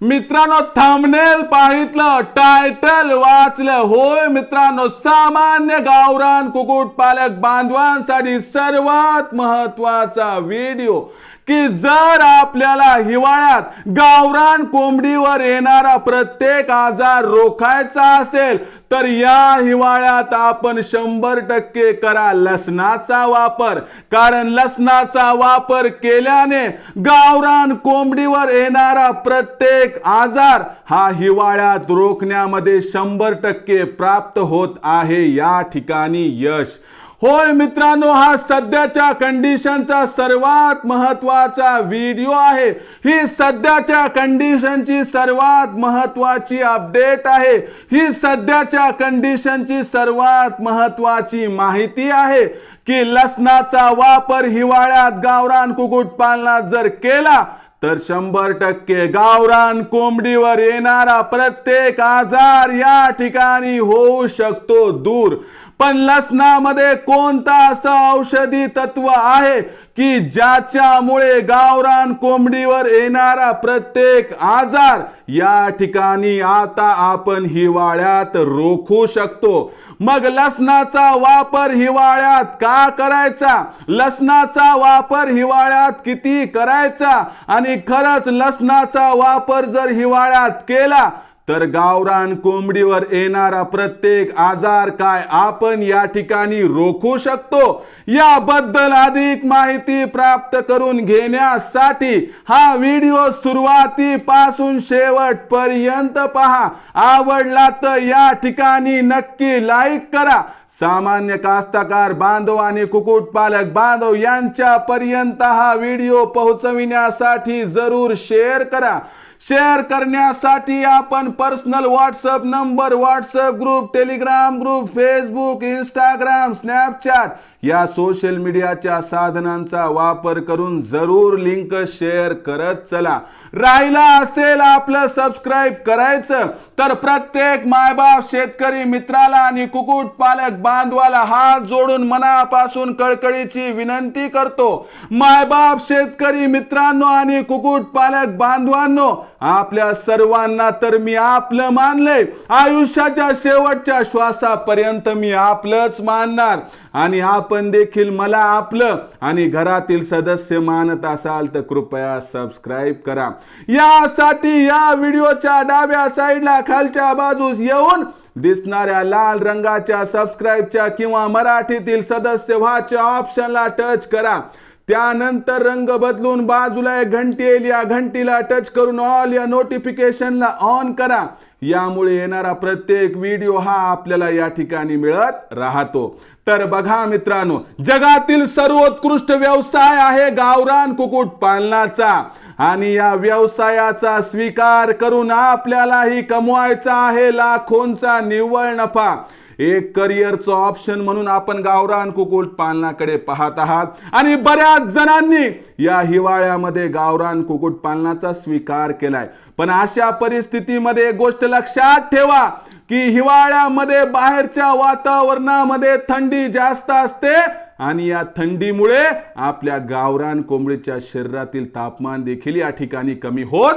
मित्रांनो थांबनेल पाहितलं टायटल वाचलं. होय मित्रांनो सामान्य गावरान कुकुटपालक बांधवांसाठी सर्वात महत्त्वाचा व्हिडिओ की जर आपल्याला हिवाळ्यात गावरान कोंबडीवर येणारा प्रत्येक आजार रोखायचा असेल तर या हिवाळ्यात आपण शंभर टक्के करा लसणाचा वापर. कारण लसणाचा वापर केल्याने गावरान कोंबडीवर येणारा प्रत्येक आजार हा हिवाळ्यात रोखण्यामध्ये शंभर टक्के प्राप्त होत आहे. या ठिकाणी यश. होय मित्रांनो हा सध्याच्या कंडिशनचा सर्वात महत्त्वाचा व्हिडिओ आहे. ही सध्याच्या कंडिशनची सर्वात महत्वाची अपडेट आहे. ही सध्याच्या कंडिशनची सर्वात महत्वाची माहिती आहे की लसणाचा वापर हिवाळ्यात गावरान कुक्कुटपालनात जर केला तर शंभर टक्के गावरान कोंबडीवर येणारा प्रत्येक आजार या ठिकाणी होऊ शकतो दूर. पण लसणामध्ये कोणता असं औषधी तत्व आहे की ज्याच्यामुळे गावरान कोंबडीवर येणारा प्रत्येक आजार? या ठिकाणी आता आपण हिवाळ्यात रोखू शकतो. मग लसणाचा वापर हिवाळ्यात का करायचा? लसणाचा वापर हिवाळ्यात किती करायचा? आणि खरंच लसणाचा वापर जर हिवाळ्यात केला तर गावरान कोंबडीवर येणारा प्रत्येक आजार काय आपण या ठिकाणी रोखू शकतो? याबद्दल अधिक माहिती प्राप्त करून घेण्यासाठी हा व्हिडिओ सुरुवातीपासून शेवटपर्यंत पहा. आवडला तर या ठिकाणी नक्की लाईक करा. सामान्य कास्तकार बांधव आणि कुक्कुटपालक बांधव यांच्यापर्यंत हा व्हिडिओ पोहोचविण्यासाठी जरूर शेअर करा. शेअर करण्यासाठी आपण personal WhatsApp number WhatsApp group Telegram group Facebook Instagram Snapchat या सोशल मीडियाच्या साधनांचा वापर करून जरूर लिंक शेअर करत चला. राहिला असेल आपलं सबस्क्राईब करायचं तर प्रत्येक मायबाप शेतकरी मित्राला आणि कुकुट पालक बांधवाला हात जोडून मनापासून कळकळीची विनंती करतो. मायबाप शेतकरी मित्रांनो आणि कुकुट पालक बांधवांनो आपल्या सर्वांना तर मी आपलं मानलंय. आयुष्याच्या शेवटच्या श्वासापर्यंत मी आपलंच मानणार. आणि आपण देखील मला आपलं आणि घरातील सदस्य मानत असाल तर कृपया सबस्क्राईब करा. यासाठी या व्हिडिओच्या डाव्या साईडला खालच्या बाजूस येऊन दिसणाऱ्या लाल रंगाच्या सबस्क्राईबच्या किंवा मराठीतील सदस्य व्हाच्या ऑप्शनला टच करा. त्यानंतर रंग बदलून बाजूला एक घंटी येईल. या घंटीला टच करून ऑल या नोटिफिकेशनला ऑन करा. यामुळे येणारा प्रत्येक व्हिडिओ हा आपल्याला या ठिकाणी मिळत राहतो. तर बघा मित्रांनो जगातील सर्वोत्कृष्ट व्यवसाय आहे गावरान कुकुट पालनाचा. आणि या व्यवसायाचा स्वीकार करून आपल्यालाही कमवायचा आहे लाखोंचा निव्वळ नफा. एक करिअरचं ऑप्शन म्हणून आपण गावरान कुकुट पालनाकडे पाहत आहात. आणि बऱ्याच जणांनी या हिवाळ्यामध्ये गावरान कुकुट पालनाचा स्वीकार केलाय. पण अशा परिस्थितीमध्ये एक गोष्ट लक्षात ठेवा की हिवाळ्यामध्ये बाहेरच्या वातावरणामध्ये थंडी जास्त असते आणि या थंडीमुळे आपल्या गावरान कोंबडीच्या शरीरातील तापमान देखील या ठिकाणी कमी होत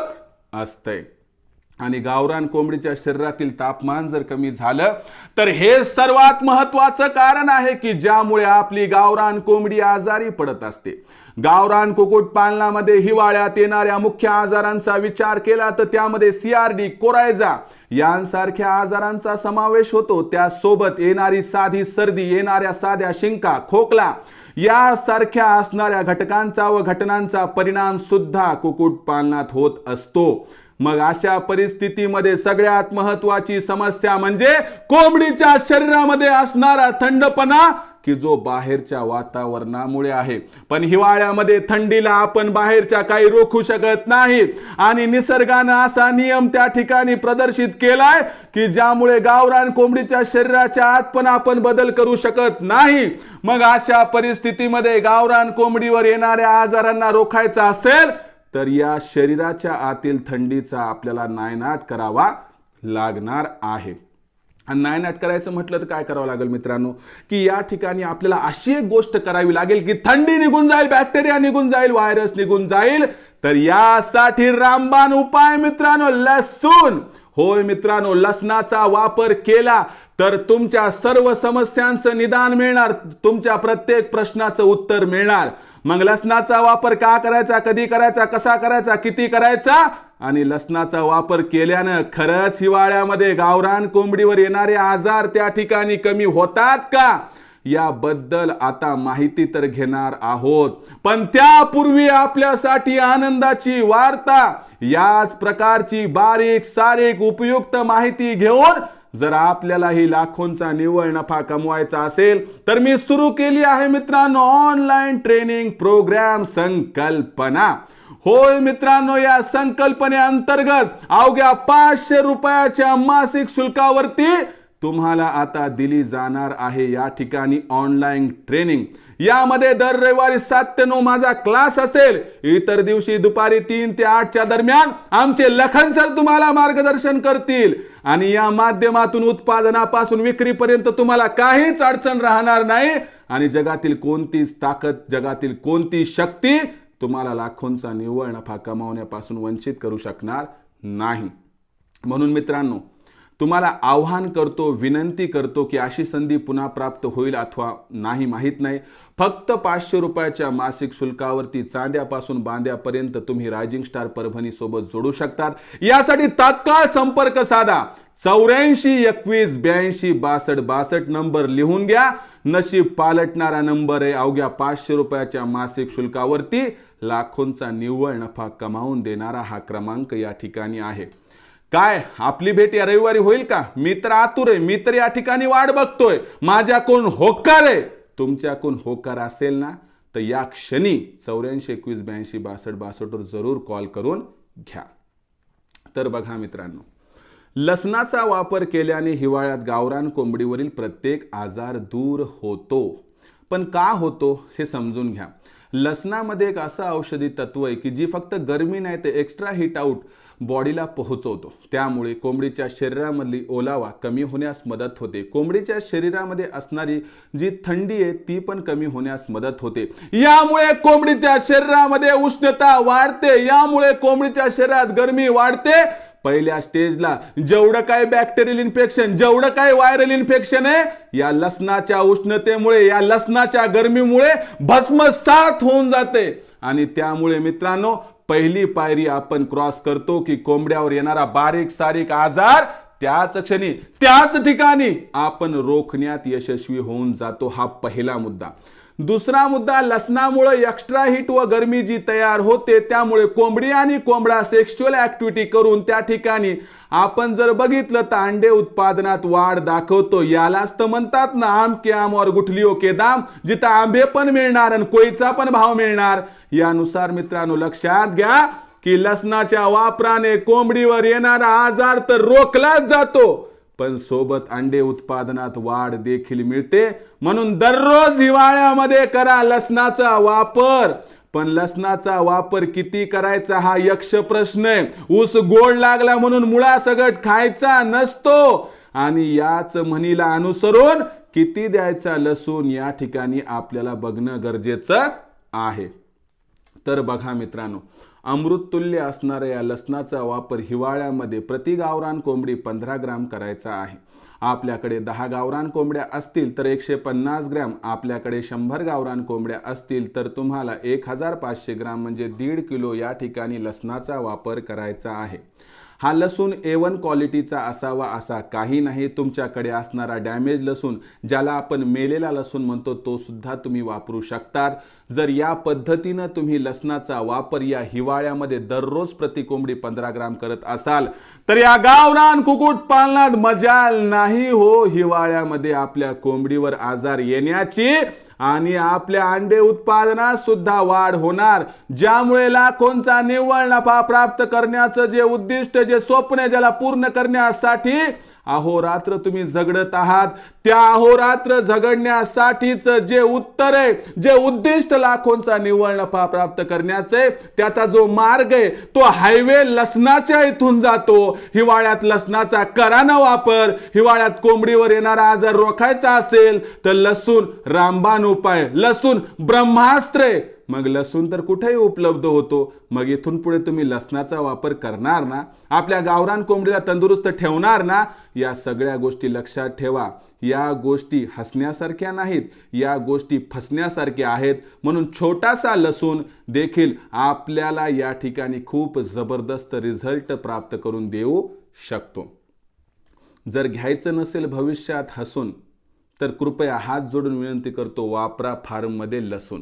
असतंय. आणि गावरान कोंबडीच्या शरीरातील तापमान जर कमी झालं तर हे सर्वात महत्वाचं कारण आहे की ज्यामुळे आपली गावरान कोंबडी आजारी पडत असते. गावरान कुकुट पालनामध्ये हिवाळ्यात येणाऱ्या मुख्य आजारांचा विचार केला तर त्यामध्ये सीआरडी कोरायझा यांसारख्या आजारांचा समावेश होतो. त्यासोबत येणारी साधी सर्दी येणाऱ्या साध्या शिंका खोकला यासारख्या असणाऱ्या घटकांचा व घटनांचा परिणाम सुद्धा कुकुट पालनात होत असतो. मग अशा परिस्थितीमध्ये सगळ्यात महत्वाची समस्या म्हणजे कोंबडीच्या शरीरामध्ये असणारा थंडपणा की जो बाहेरच्या वातावरणामुळे आहे. पण हिवाळ्यामध्ये थंडीला आपण बाहेरच्या काही रोखू शकत नाही. आणि निसर्गानं असा नियम त्या ठिकाणी प्रदर्शित केलाय की ज्यामुळे गावरान कोंबडीच्या शरीराच्या आत पण आपण बदल करू शकत नाही. मग अशा परिस्थितीमध्ये गावरान कोंबडीवर येणाऱ्या आजारांना रोखायचा असेल तर या शरीराच्या आतील थंडीचा आपल्याला नायनाट करावा लागणार आहे. आणि नायनाट करायचं म्हटलं तर काय करावं लागेल मित्रांनो? की या ठिकाणी आपल्याला अशी एक गोष्ट करावी लागेल की थंडी निघून जाईल बॅक्टेरिया निघून जाईल व्हायरस निघून जाईल. तर यासाठी रामबाण उपाय मित्रांनो लसूण. होय मित्रांनो लसणाचा वापर केला तर तुमच्या सर्व समस्यांचं निदान मिळणार तुमच्या प्रत्येक प्रश्नाचं उत्तर मिळणार. मग लसणाचा वापर का करायचा कधी करायचा कसा करायचा किती करायचा? आणि लसणाचा वापर केल्यानं खरंच हिवाळ्यामध्ये गावरान कोंबडीवर येणारे आजार त्या ठिकाणी कमी होतात का? याबद्दल आता माहिती तर घेणार आहोत. पण त्यापूर्वी आपल्यासाठी आनंदाची वार्ता याच प्रकारची बारीक सारीक उपयुक्त माहिती घेऊन जर आपल्याला ही लाखोंचा निव्वळ नफा कमवायचा असेल तर मी सुरू केली आहे मित्रांनो ऑनलाईन ट्रेनिंग प्रोग्राम संकल्पना. होय मित्रांनो या संकल्पने अंतर्गत अवघ्या पाचशे रुपयाच्या मासिक शुल्कावरती तुम्हाला आता दिली जाणार आहे या ठिकाणी ऑनलाईन ट्रेनिंग यामध्ये दर रविवारी सात ते नऊ माझा क्लास असेल. इतर दिवशी दुपारी तीन ते आठच्या दरम्यान आमचे लखन सर तुम्हाला मार्गदर्शन करतील. आणि या माध्यमातून उत्पादनापासून विक्रीपर्यंत तुम्हाला काहीच अडचण राहणार नाही. आणि जगातील कोणतीच ताकद जगातील कोणती शक्ती तुम्हाला लाखोंचा निव्वळ नफा कमावण्यापासून वंचित करू शकणार नाही. म्हणून मित्रांनो तुम्हाला आव्हान करतो विनंती करतो की अशी संधी पुन्हा प्राप्त होईल अथवा नाही माहीत नाही. फक्त पाचशे रुपयाच्या मासिक शुल्कावरती चांद्यापासून बांद्यापर्यंत तुम्ही रायझिंग स्टार परभणी सोबत जोडू शकतात. यासाठी तात्काळ संपर्क साधा. चौऱ्याऐंशी एकवीस ब्याऐंशी बासष्ट बासष्ट नंबर लिहून घ्या. नशीब पालटणारा नंबर आहे. अवघ्या पाचशे रुपयाच्या मासिक शुल्कावरती लाखोंचा निव्वळ नफा कमावून देणारा हा क्रमांक या ठिकाणी आहे. काय आपली भेट या रविवारी होईल का? मी तर आतुर आहे. मी तर या ठिकाणी वाट बघतोय. माझ्या कोण होकार आहे. तुमच्याकडून होकार असेल ना तर या क्षणी चौऱ्याऐंशी एकवीस ब्याऐंशी बासष्ट बासष्टवर जरूर कॉल करून घ्या. तर बघा मित्रांनो लसणाचा वापर केल्याने हिवाळ्यात गावरान कोंबडीवरील प्रत्येक आजार दूर होतो. पण का होतो हे समजून घ्या. लसणामध्ये एक असं औषधी तत्व आहे की जी फक्त गरमी नाही ते एक्स्ट्रा हिट आउट बॉडीला पोहोचवतो. त्यामुळे कोंबडीच्या शरीरामधली ओलावा कमी होण्यास मदत होते. कोंबडीच्या शरीरामध्ये असणारी जी थंडी आहे ती पण कमी होण्यास मदत होते. यामुळे कोंबडीच्या शरीरामध्ये उष्णता वाढते. यामुळे कोंबडीच्या शरीरात गरमी वाढते. पहिल्या स्टेजला जेवढं काय बॅक्टेरियल इन्फेक्शन जेवढं काय व्हायरल इन्फेक्शन आहे या लसणाच्या उष्णतेमुळे या लसणाच्या गरमीमुळे भस्मसात होऊन जाते. आणि त्यामुळे मित्रांनो पहिली पायरी आपण क्रॉस करतो की कोंबड्यावर येणारा बारीक सारीक आजार त्याच क्षणी त्याच ठिकाणी आपण रोखण्यात यशस्वी होऊन जातो हा पहिला मुद्दा. दुसरा मुद्दा लसणामुळे एक्स्ट्रा हीट व गरमी जी तयार होते त्यामुळे कोंबडी आणि कोंबडा सेक्शुअल ऍक्टिव्हिटी करून त्या ठिकाणी आपण जर बघितलं तर अंडे उत्पादनात वाढ दाखवतो. यालाच तर म्हणतात ना आम के आम और गुठली के दाम. जिथं आंबे पण मिळणार आणि कोईचा पण भाव मिळणार. यानुसार मित्रांनो लक्षात घ्या की लसणाच्या वापराने कोंबडीवर येणारा आजार तर रोखलाच जातो. पण सोबत अंडे उत्पादनात वाढ देखील मिळते. म्हणून दररोज हिवाळ्यामध्ये करा लसणाचा वापर. पण लसणाचा वापर किती करायचा हा यक्ष प्रश्न आहे. ऊस गोड लागला म्हणून मुळासगट खायचा नसतो. आणि याच म्हणीला अनुसरून किती द्यायचा लसूण या ठिकाणी आपल्याला बघणं गरजेचं आहे. तर बघा मित्रांनो अमृततुल्य असणाऱ्या या लसणाचा वापर हिवाळ्यामध्ये प्रति गावरान कोंबडी पंधरा ग्राम करायचा आहे. आपल्याकडे दहा गावरान कोंबड्या असतील तर एकशे पन्नास ग्रॅम आपल्याकडे शंभर गावरान कोंबड्या असतील तर तुम्हाला एक हजार पाचशे ग्राम म्हणजे दीड किलो या ठिकाणी लसणाचा वापर करायचा आहे. हा लसूण ए वन क्वालिटीचा असावा असा काही नाही तुमच्याकडे असणारा डॅमेज लसूण ज्याला आपण मेलेला लसूण म्हणतो तो सुद्धा तुम्ही वापरू शकतात. जर या पद्धतीनं तुम्ही लसणाचा वापर या हिवाळ्यामध्ये दररोज प्रति कोंबडी पंधरा ग्राम करत असाल तर या गावरान कुकुट पालनात मजाल नाही हो. हिवाळ्यामध्ये आपल्या कोंबडीवर आजार येण्याची आणि आपल्या अंडे उत्पादनात सुद्धा वाढ होणार. ज्यामुळे लाखोंचा निव्वळ नफा प्राप्त करण्याचं जे उद्दिष्ट जे स्वप्न आहे, ज्याला पूर्ण करण्यासाठी अहोरात्र तुम्ही झगडत आहात त्या अहोरात्र झगडण्यासाठीच जे उत्तर आहे जे उद्दिष्ट लाखोंचा निव्वळ नफा प्राप्त करण्याचे त्याचा जो मार्ग आहे तो हायवे लसणाच्या इथून जातो हिवाळ्यात लसणाचा करा वापर हिवाळ्यात कोंबडीवर येणारा आजार रोखायचा असेल तर लसूण रामबाण उपाय लसूण ब्रह्मास्त्र आहे. मग लसूण तर कुठेही उपलब्ध होतो. मग इथून पुढे तुम्ही लसणाचा वापर करणार ना आपल्या गावरान कोंबडीला तंदुरुस्त ठेवणार ना या सगळ्या गोष्टी लक्षात ठेवा. या गोष्टी हसण्यासारख्या नाहीत या गोष्टी फसण्यासारख्या आहेत. म्हणून छोटासा लसूण देखील आपल्याला या ठिकाणी खूप जबरदस्त रिझल्ट प्राप्त करून देऊ शकतो. जर घ्यायचं नसेल भविष्यात हसून तर कृपया हात जोडून विनंती करतो वापरा फार्ममध्ये लसूण.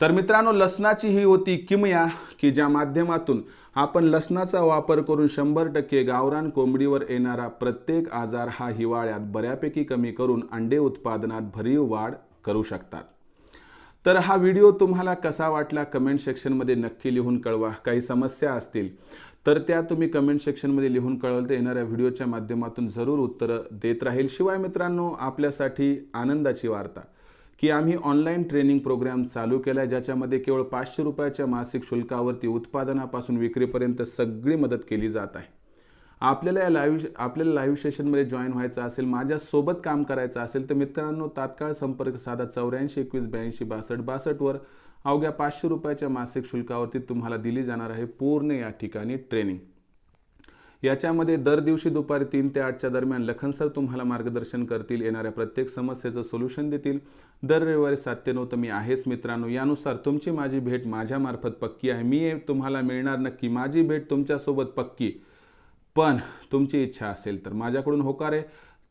तर मित्रांनो लसणाची ही होती किमया की ज्या माध्यमातून आपण लसणाचा वापर करून शंभर टक्के गावरान कोंबडीवर येणारा प्रत्येक आजार हा हिवाळ्यात बऱ्यापैकी कमी करून अंडे उत्पादनात भरीव वाढ करू शकतात. तर हा व्हिडिओ तुम्हाला कसा वाटला कमेंट सेक्शनमध्ये नक्की लिहून कळवा. काही समस्या असतील तर त्या तुम्ही कमेंट सेक्शनमध्ये लिहून कळवलं तर येणाऱ्या व्हिडिओच्या माध्यमातून जरूर उत्तरं देत राहील. शिवाय मित्रांनो आपल्यासाठी आनंदाची वार्ता. की आम्ही ऑनलाईन ट्रेनिंग प्रोग्राम चालू केला आहे ज्याच्यामध्ये केवळ पाचशे रुपयाच्या मासिक शुल्कावरती उत्पादनापासून विक्रीपर्यंत सगळी मदत केली जात आहे. आपल्याला या लाईव्ह आपल्याला लाईव्ह सेशनमध्ये जॉईन व्हायचं असेल माझ्यासोबत काम करायचं असेल तर मित्रांनो तात्काळ संपर्क साधा चौऱ्याऐंशी एकवीस ब्याऐंशी बासष्ट बासष्टवर अवघ्या पाचशे रुपयाच्या मासिक शुल्कावरती तुम्हाला दिली जाणार आहे पूर्ण या ठिकाणी ट्रेनिंग याच्यामध्ये दर दिवशी दुपारी तीन ते आठच्या दरम्यान लखन सर तुम्हाला मार्गदर्शन करतील येणाऱ्या प्रत्येक समस्येचं सोल्युशन देतील. दर रविवारी सात ते नऊ तर मी आहेच मित्रांनो. यानुसार तुमची माझी भेट माझ्यामार्फत पक्की आहे. मी तुम्हाला मिळणार नक्की. माझी भेट तुमच्यासोबत पक्की. पण तुमची इच्छा असेल तर. माझ्याकडून होकार आहे.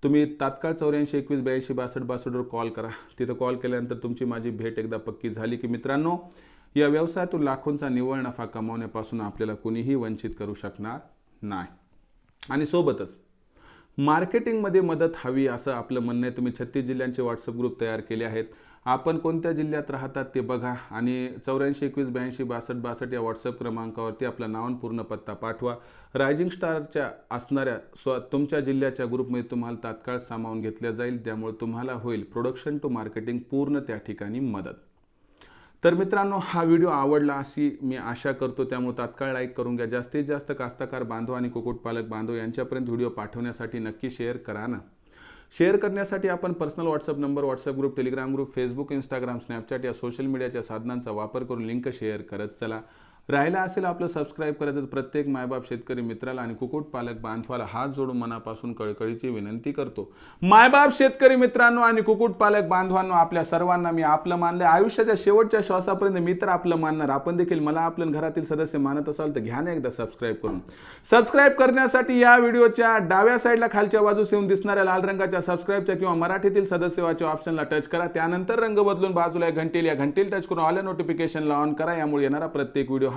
तुम्ही तात्काळ चौऱ्याऐंशी एकवीस ब्याऐंशी बासष्ट बासष्टवर कॉल करा. तिथं कॉल केल्यानंतर तुमची माझी भेट एकदा पक्की झाली की मित्रांनो या व्यवसायातून लाखोंचा निव्वळ नफा कमावण्यापासून आपल्याला कुणीही वंचित करू शकणार नाही. आणि सोबतच मार्केटिंगमध्ये मदत हवी असं आपलं म्हणणं आहे. तुम्ही छत्तीस जिल्ह्यांचे व्हॉट्सअप ग्रुप तयार केले आहेत. आपण कोणत्या जिल्ह्यात राहतात ते बघा. आणि चौऱ्याऐंशी एकवीस ब्याऐंशी बासष्ट बासष्ट या व्हॉट्सअप क्रमांकावरती आपला नावन पूर्ण पत्ता पाठवा. रायझिंग स्टारच्या असणाऱ्या स्व तुमच्या जिल्ह्याच्या ग्रुपमध्ये तुम्हाला तात्काळ सामावून घेतल्या जाईल. त्यामुळे तुम्हाला होईल प्रोडक्शन टू मार्केटिंग पूर्ण त्या ठिकाणी मदत. तर मित्रांनो हा व्हिडिओ आवडला अशी मी आशा करतो. त्यामुळे तात्काळ लाईक करून घ्या. जास्तीत जास्त कास्तकार बांधव आणि कुक्कुटपालक बांधव यांच्यापर्यंत व्हिडिओ पाठवण्यासाठी नक्की शेअर करा ना. शेअर करण्यासाठी आपण personal WhatsApp number WhatsApp group Telegram group Facebook Instagram Snapchat या सोशल मीडियाच्या साधनांचा वापर करून लिंक शेअर करत चला. राहिला असेल आपलं सबस्क्राईब करायचं तर प्रत्येक मायबाप शेतकरी मित्राला आणि कुक्कुटपालक बांधवाला हात जोडून मनापासून कळकळीची विनंती करतो. मायबाप शेतकरी मित्रांनो आणि कुक्कुटपालक बांधवांनो आपल्या सर्वांना मी आपलं मानलं आयुष्याच्या शेवटच्या श्वासापर्यंत मी तर आपलं मानणार. आपण देखील मला आपल्या घरातील सदस्य मानत असाल तर घ्या ना एकदा सबस्क्राईब करून. सबस्क्राईब करण्यासाठी या व्हिडिओच्या डाव्या साईडला खालच्या बाजूस येऊन दिसणाऱ्या लाल रंगाच्या सबस्क्राईबच्या किंवा मराठीतील सदस्यवाच्या ऑप्शनला टच करा. त्यानंतर रंग बदलून बाजूला घंटेल या घंटेल टच करून ऑल नोटिफिकेशनला ऑन करा. यामुळे येणारा प्रत्येक व्हिडिओ